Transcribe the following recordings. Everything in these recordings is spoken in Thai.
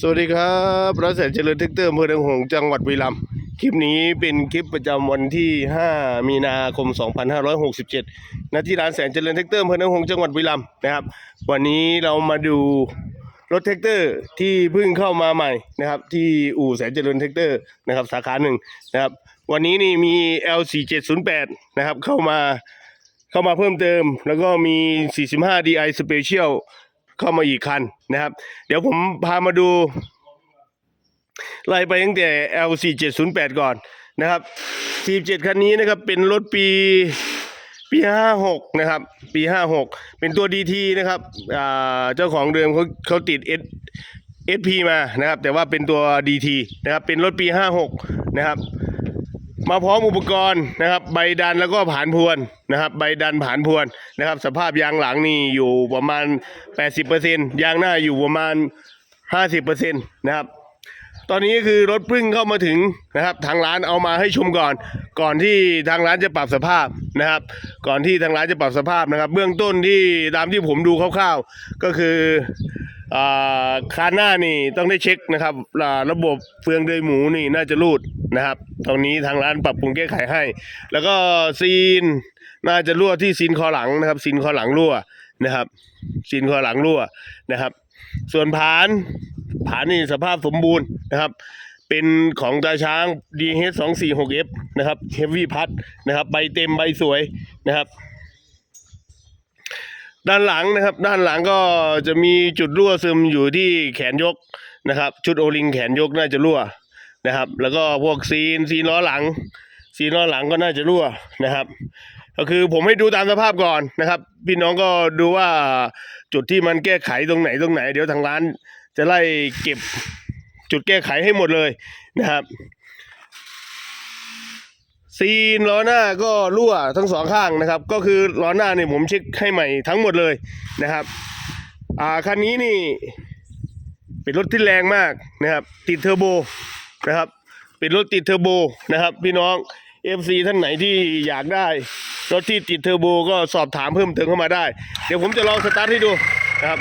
สวัสดีครับรัศแสนเจริญเทคเตอร์อำเภอดังหงส์จังหวัดบุรีรัมย์คลิปนี้เป็นคลิปประจำวันที่ 5 มีนาคม 2567ณที่ร้านแสนเจริญเทคเตอร์อำเภอดังหงส์จังหวัดบุรีรัมย์นะครับ วันนี้เรามาดูรถเทคเตอร์ที่เพิ่งเข้ามาใหม่นะครับ ที่อู่แสนเจริญเทคเตอร์นะครับ สาขาหนึ่งนะครับ วันนี้นี่มี L4708 นะครับเข้ามาเข้ามาเพิ่มเติม แล้วก็มี 45 DI Special เข้ามาอีกคันนะครับ เดี๋ยวผมพามาดูไล่ไปตั้งแต่ L4708 ก่อนนะครับ 47 คันนี้นะครับเป็นรถปีปี56นะครับ ปี56เป็นตัว DT นะครับเจ้าของเดิมเขาเขาติด S SP มานะครับ แต่ว่าเป็นตัว DT นะครับ เป็นรถปี56นะครับ มาพร้อมอุปกรณ์นะครับ ใบดันแล้วก็ผานพวนนะครับ ใบดันผานพวนนะครับ สภาพยางหลังนี่อยู่ประมาณ 80%ยางหน้าอยู่ประมาณ 50%นะครับตอนนี้คือรถพึ่งเข้ามาถึงนะครับ ทางร้านเอามาให้ชมก่อน ก่อนที่ทางร้านจะปรับสภาพนะครับ ก่อนที่ทางร้านจะปรับสภาพนะครับ เบื้องต้นที่ตามที่ผมดูคร่าวๆ ก็คือ คานหน้านี่ต้องได้เช็คนะครับระบบเฟืองเดยหมูนี่น่าจะรูดนะครับ ตรงนี้ทางร้านปรับปรุงแก้ไขให้ แล้วก็ซีนน่าจะรั่วที่ซีนคอหลังนะครับซีนคอหลังรั่วนะครับซีนคอหลังรั่วนะครับ ส่วนผานผานนี่สภาพสมบูรณ์นะครับ เป็นของตาช้าง DH 2 4 6 F นะครับ Heavy พัดนะครับใบเต็มใบสวยนะครับ ด้านหลังนะครับ ด้านหลังก็จะมีจุดรั่วซึมอยู่ที่แขนยกนะครับ ชุดโอลิงแขนยกน่าจะรั่วนะครับ แล้วก็พวกซีนซีนล้อหลัง ซีนล้อหลังก็น่าจะรั่วนะครับ ก็คือผมให้ดูตามสภาพก่อนนะครับ พี่น้องก็ดูว่าจุดที่มันแก้ไขตรงไหนตรงไหน เดี๋ยวทางร้านจะไล่เก็บจุดแก้ไขให้หมดเลยนะครับ ซีนล้อหน้าก็รั่วทั้งสองข้างนะครับ ก็คือล้อหน้าเนี่ยผมเช็คให้ใหม่ทั้งหมดเลยนะครับ อ่าคันนี้นี่เป็นรถที่แรงมากนะครับ ติดเทอร์โบนะครับ เป็นรถติดเทอร์โบนะครับ พี่น้อง FC ท่านไหนที่อยากได้รถที่ติดเทอร์โบก็สอบถามเพิ่มเติมเข้ามาได้ เดี๋ยวผมจะลองสตาร์ทให้ดูนะครับ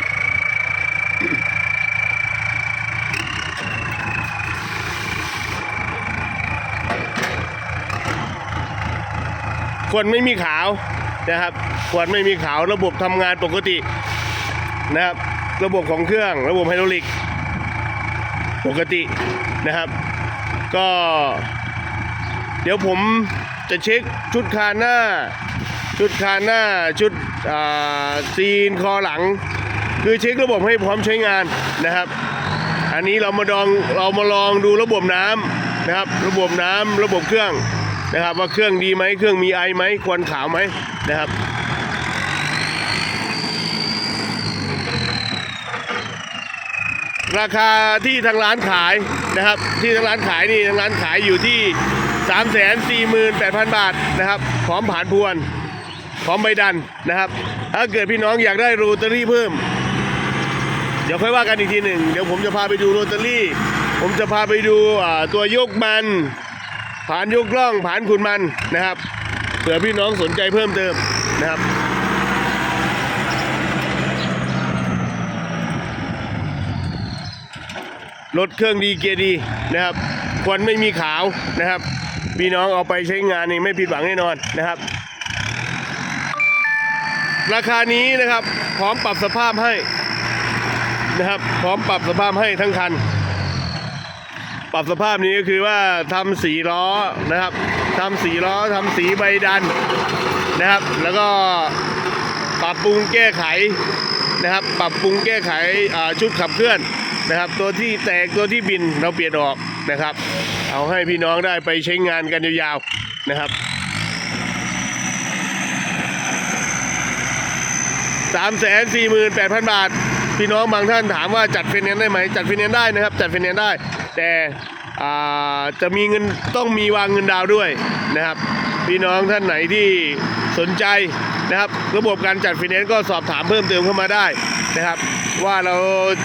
ขวดไม่มีขาวนะครับขวดไม่มีขาวระบบทำงานปกตินะครับระบบของเครื่องระบบไฮดรอลิกปกตินะครับ ก็ เดี๋ยวผมจะเช็คชุดคานหน้า ชุดคานหน้าชุดซีนคอหลัง คือเช็คระบบให้พร้อมใช้งานนะครับ อันนี้เรามาลองเรามาลองดูระบบน้ำนะครับ ระบบน้ำระบบเครื่อง นะครับ ว่าเครื่องดีไหมเครื่องมีไอไหมควันขาวไหมนะครับราคาที่ทางร้านขายนะครับ ที่ทางร้านขายนี่ทางร้านขายอยู่ที่ 3 4 8 0 0 0 บาทนะครับ พร้อมผ่านพวน พร้อมใบดันนะครับ ถ้าเกิดพี่น้องอยากได้โรตารี่เพิ่ม เดี๋ยวค่อยว่ากันอีกทีหนึ่ง เดี๋ยวผมจะพาไปดูโรตารี่ ผมจะพาไปดูตัวยกมัน ผ่านยกล่องผ่านขุนมันนะครับเผื่อพี่น้องสนใจเพิ่มเติมนะครับรถเครื่องดีเกียร์ดีนะครับควันไม่มีขาวนะครับ พี่น้องเอาไปใช้งานนี่ไม่ผิดหวังแน่นอนนะครับ ราคานี้นะครับพร้อมปรับสภาพให้นะครับ พร้อมปรับสภาพให้ทั้งคัน ปรับสภาพนี้ก็คือว่าทำสีล้อนะครับทำสีล้อทำสีใบดันนะครับ แล้วก็ปรับปรุงแก้ไขนะครับ ปรับปรุงแก้ไขชุดขับเคลื่อนนะครับ ตัวที่แตกตัวที่บินเราเปลี่ยนออกนะครับ เอาให้พี่น้องได้ไปใช้งานกันยาวๆนะครับสามแสนสี่หมื่นแปดพันบาท พี่น้องบางท่านถามว่าจัดไฟแนนซ์ได้ไหม จัดไฟแนนซ์ได้นะครับ จัดไฟแนนซ์ได้ แต่จะมีเงินต้องมีวางเงินดาวด้วยนะครับ พี่น้องท่านไหนที่สนใจนะครับ ระบบการจัดไฟแนนซ์ก็สอบถามเพิ่มเติมเข้ามาได้นะครับ ว่าเรา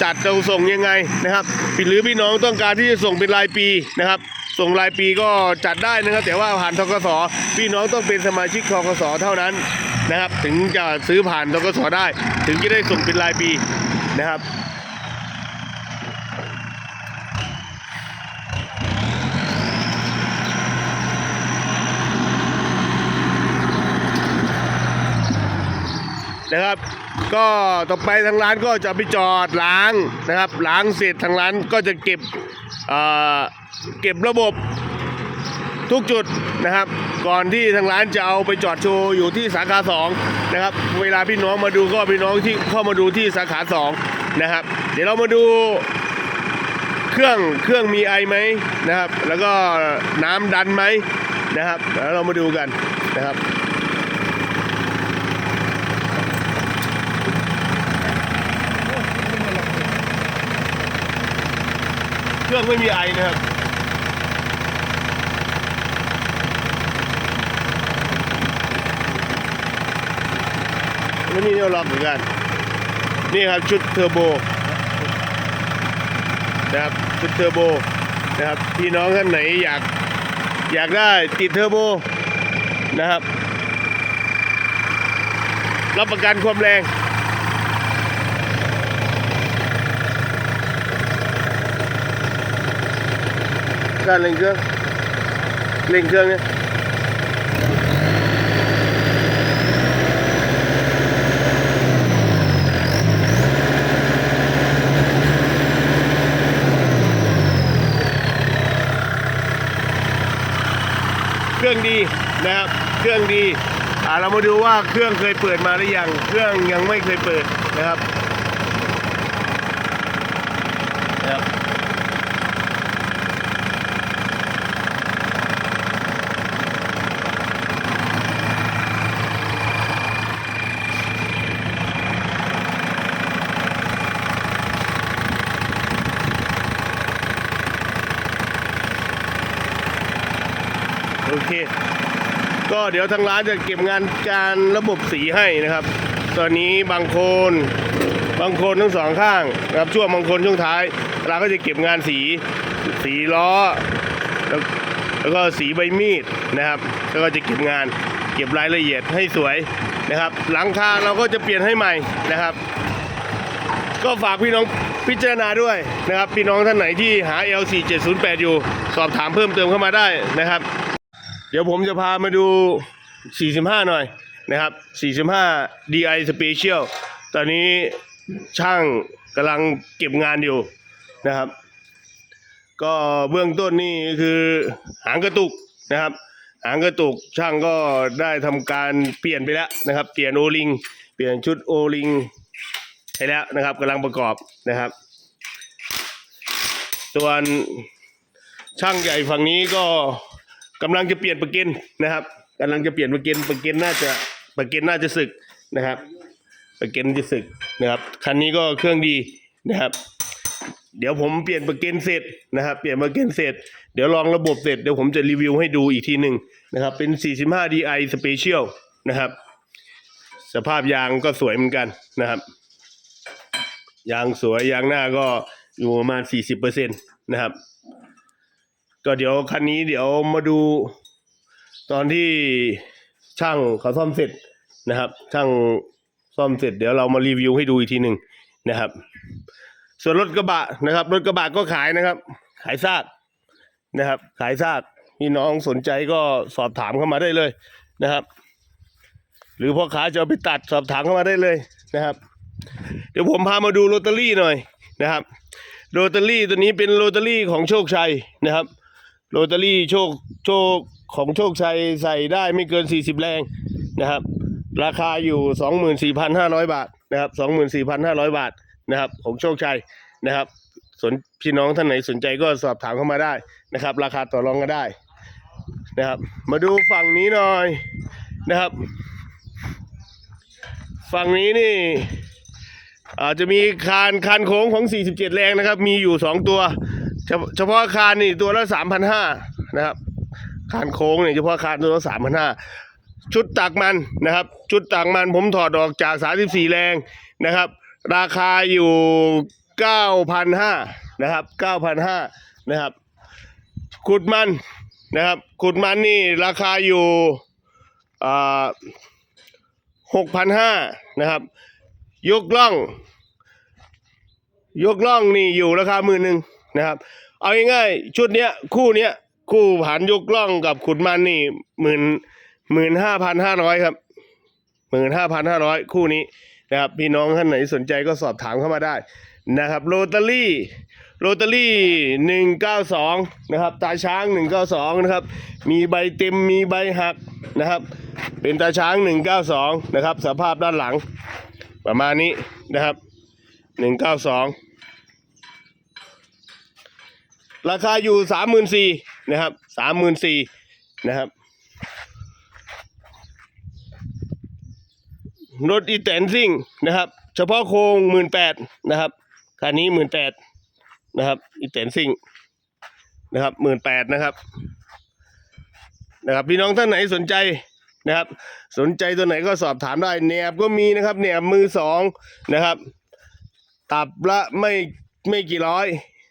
จัดเราส่งยังไงนะครับหรือพี่น้องต้องการที่จะส่งเป็นรายปีนะครับ ส่งรายปีก็จัดได้นะครับ แต่ว่าผ่านทกสพี่น้องต้องเป็นสมาชิกทกสเท่านั้นนะครับ ถึงจะซื้อผ่านทกสได้ ถึงจะได้ส่งเป็นรายปีนะครับ นะครับ ก็ต่อไปทางร้านก็จะไปจอดล้างนะครับล้างเสร็จทางร้านก็จะเก็บเเก็บระบบทุกจุดนะครับ ก่อนที่ทางร้านจะเอาไปจอดโชว์อยู่ที่สาขาสองนะครับเวลาพี่น้องมาดูก็พี่น้องที่เข้ามาดูที่สาขาสองนะครับ เดี๋ยวเรามาดูเครื่องเครื่องมีไอไหมนะครับ แล้วก็น้ำดันไหมนะครับแล้วเรามาดูกันนะครับ เครื่องไม่มีไอนะครับไม่มีเนวล็อกเหมือนกัน นี่ครับชุดเทอร์โบนะครับชุดเทอร์โบนะครับพี่น้องท่านไหนอยากอยากได้ติดเทอร์โบนะครับ รับประกันความแรง การเร่งเครื่องเร่งเครื่องเนี่ยเครื่องดีนะครับ เครื่องดีอ่าเรามาดูว่าเครื่องเคยเปิดมาหรือยัง เครื่องยังไม่เคยเปิดนะครับนะครับ โอเค ก็เดี๋ยวทางร้านจะเก็บงานการระบบสีให้นะครับ ตอนนี้บางโคนบางโคนทั้งสองข้างนะครับช่วงบางโคนช่วงท้ายเราก็จะเก็บงานสีสีล้อ แล้วแล้วก็สีใบมีดนะครับ แล้วก็จะเก็บงานเก็บรายละเอียดให้สวยนะครับ หลังคาเราก็จะเปลี่ยนให้ใหม่นะครับ ก็ฝากพี่น้องพิจารณาด้วยนะครับ พี่น้องท่านไหนที่หา L4708 อยู่ สอบถามเพิ่มเติมเข้ามาได้นะครับ เดี๋ยวผมจะพามาดู 45 หน่อยนะครับ 45 DI Special ตอนนี้ช่างกำลังเก็บงานอยู่นะครับ ก็เบื้องต้นนี่คือหางกระตุกนะครับ หางกระตุกช่างก็ได้ทำการเปลี่ยนไปแล้วนะครับ เปลี่ยนโอลิง เปลี่ยนชุดโอลิงไปแล้วนะครับกำลังประกอบนะครับ ส่วนช่างใหญ่ฝั่งนี้ก็ กำลังจะเปลี่ยนประเก็นนะครับกำลังจะเปลี่ยนประเก็นประเก็นน่าจะประเก็นน่าจะสึกนะครับประเก็นจะสึกนะครับคันนี้ก็เครื่องดีนะครับ เดี๋ยวผมเปลี่ยนประเก็นเสร็จนะครับ เปลี่ยนประเก็นเสร็จ เดี๋ยวลองระบบเสร็จเดี๋ยวผมจะรีวิวให้ดูอีกทีหนึ่งนะครับ เป็น 45 DI Special นะครับ สภาพยางก็สวยเหมือนกันนะครับ ยางสวยยางหน้าก็อยู่ประมาณ 40%นะครับ ก็เดี๋ยวคันนี้เดี๋ยวมาดู ตอนที่ช่างเขาซ่อมเสร็จนะครับ ช่างซ่อมเสร็จเดี๋ยวเรามารีวิวให้ดูอีกทีหนึ่งนะครับ ส่วนรถกระบะนะครับ รถกระบะก็ขายนะครับ ขายซากนะครับ ขายซากพี่น้องสนใจก็สอบถามเข้ามาได้เลยนะครับ หรือพ่อค้าจะเอาไปตัดสอบถามเข้ามาได้เลยนะครับ เดี๋ยวผมพามาดูโรตารี่หน่อยนะครับโรตารี่ตัวนี้เป็นโรตารี่ของโชคชัยนะครับ โรตารี่โชคโชคของโชคชัยใส่ได้ไม่เกิน 40 แรงนะครับ ราคาอยู่ 24,500 บาทนะครับ24,500 บาทนะครับของโชคชัยนะครับสนพี่น้องท่านไหนสนใจก็สอบถามเข้ามาได้นะครับ ราคาต่อรองก็ได้นะครับ มาดูฝั่งนี้หน่อยนะครับ ฝั่งนี้นี่อาจจะมีคานคานโค้งของ 47 แรงนะครับ มีอยู่ 2 ตัว เฉพาะเฉพาคานนี่ตัวละ3,500นห้านะครับคานโค้งเนี่ยเฉพาะคานตัวละ3,500ชุดตักมันนะครับ ชุดตักมันผมถอดออกจาก34แรงนะครับ ราคาอยู่9,500นห้านะครับ9,500นห้านะครับขุดมันนะครับขุดมันนี่ราคาอยู่อ่า6,500นะครับ ยกล่อง ยกล่องนี่อยู่ราคาหมื่นหนึ่ง นะครับ เอาง่ายๆชุดเนี้ยคู่เนี้ยคู่ผันยกล่องกับขุดมันนี่หมื่นหมื่นห้าพันห้าร้อยครับหมื่นห้าพันห้าร้อยคู่นี้นะครับพี่น้องท่านไหนสนใจก็สอบถามเข้ามาได้นะครับโรตารี่โรตารี่หนึ่งเก้าสองนะครับตาช้างหนึ่งเก้าสองนะครับมีใบเต็มมีใบหักนะครับ เป็นตาช้างหนึ่งเก้าสองนะครับสภาพด้านหลัง ประมาณนี้นะครับหนึ่งเก้าสอง ราคาอยู่สามหมื่นสี่นะครับสามหมื่นสี่นะครับ รถอีแตนซิ่งนะครับ เฉพาะโครงหมื่นแปดนะครับคันนี้หมื่นแปดนะครับอีแตนซิ่งนะครับหมื่นแปดนะครับนะครับพี่น้องท่านไหนสนใจนะครับ สนใจตัวไหนก็สอบถามได้แหนบก็มีนะครับแหนบมือสองนะครับ ตับละไม่ไม่กี่ร้อย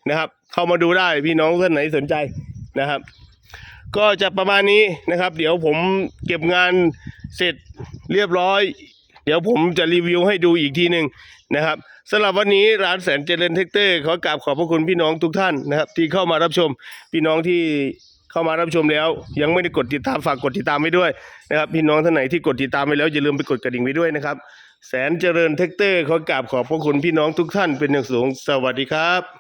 นะครับ เข้ามาดูได้พี่น้องท่านไหนสนใจนะครับ ก็จะประมาณนี้นะครับ เดี๋ยวผมเก็บงานเสร็จเรียบร้อย เดี๋ยวผมจะรีวิวให้ดูอีกทีหนึ่งนะครับสำหรับวันนี้ร้านแสนเจริญเทคเตอร์ขอกราบขอบพระคุณพี่น้องทุกท่านนะครับ ที่เข้ามารับชมพี่น้องที่เข้ามารับชมแล้ว ยังไม่ได้กดติดตามฝากกดติดตามไว้ด้วยนะครับพี่น้องท่านไหนที่กดติดตามไปแล้วอย่าลืมไปกดกระดิ่งไว้ด้วยนะครับ แสนเจริญเทคเตอร์ขอกราบขอบพระคุณพี่น้องทุกท่านเป็นอย่างสูงสวัสดีครับ